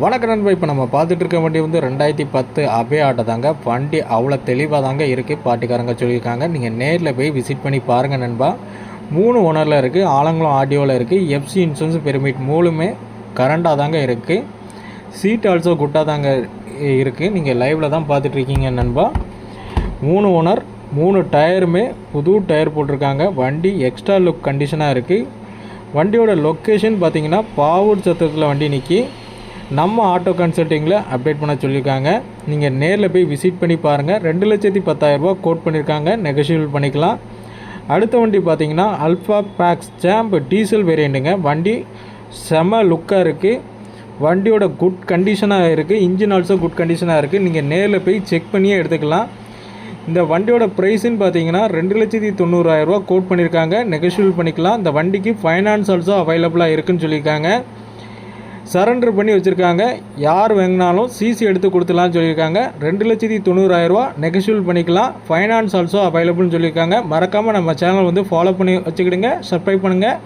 வணக்கம் நண்பா இப்போ நம்ம பார்த்துட்டு இருக்க வண்டி வந்து ரெண்டாயிரத்தி பத்து அபே ஆட்டோ தாங்க. வண்டி அவ்வளோ தெளிவாக தாங்க இருக்குது பாட்டிக்காரங்க சொல்லியிருக்காங்க. நீங்கள் நேரில் போய் விசிட் பண்ணி பாருங்கள் நண்பா. மூணு ஓனரில் இருக்குது ஆலங்குளம் ஆடியோவில் இருக்குது எஃப்சி இன்சூரன்ஸ் பெர்மிட் மூணுமே கரண்டாக தாங்க இருக்குது சீட் ஆல்சோ குட்டாக தாங்க இருக்குது நீங்கள் லைவில் தான் பார்த்துட்ருக்கீங்க நண்பா. மூணு ஓனர் மூணு டயருமே புது டயர் போட்டிருக்காங்க. வண்டி எக்ஸ்ட்ரா லுக் கண்டிஷனாக இருக்குது வண்டியோட லொக்கேஷன் பார்த்தீங்கன்னா பாவூர் சத்திரத்தில் வண்டி நிற்கி நம்ம ஆட்டோ கன்சல்ட்டிங்கில் அப்டேட் பண்ண சொல்லியிருக்காங்க. நீங்கள் நேரில் போய் விசிட் பண்ணி பாருங்கள் ரெண்டு லட்சத்தி பத்தாயிரரூபா கோட் பண்ணியிருக்காங்க. நெகோஷியபிள் பண்ணிக்கலாம். அடுத்த வண்டி பார்த்தீங்கன்னா அல்ஃபா பேக்ஸ் ஜாம்ப் டீசல் வேரியண்ட்டுங்க வண்டி செம லுக்காக இருக்குது வண்டியோட குட் கண்டிஷனாக இருக்குது இன்ஜின் ஆல்சோ குட் கண்டிஷனாக இருக்குது நீங்கள் நேரில் போய் செக் பண்ணியே எடுத்துக்கலாம். இந்த வண்டியோட ப்ரைஸுன்னு பார்த்தீங்கன்னா ரெண்டு லட்சத்தி தொண்ணூறாயிரரூவா கோட் பண்ணியிருக்காங்க. நெகோஷியபிள் பண்ணிக்கலாம். இந்த வண்டிக்கு ஃபைனான்ஸ் ஆல்சோ அவைலபிளாக இருக்குன்னு சொல்லியிருக்காங்க. சரண்டர் பண்ணி வச்சுருக்காங்க. யார் வாங்கினாலும் சிசி எடுத்து கொடுத்துலாம்னு சொல்லியிருக்காங்க. ரெண்டு லட்சத்தி தொண்ணூறாயிரரூவா நெகஷியூல் பண்ணிக்கலாம். ஃபைனான்ஸ் ஆல்சோ அவைலபிள்னு சொல்லியிருக்காங்க. மறக்காமல் நம்ம சேனல் வந்து ஃபாலோ பண்ணி வச்சுக்கிடுங்க. சப்ஸ்கிரைப் பண்ணுங்கள்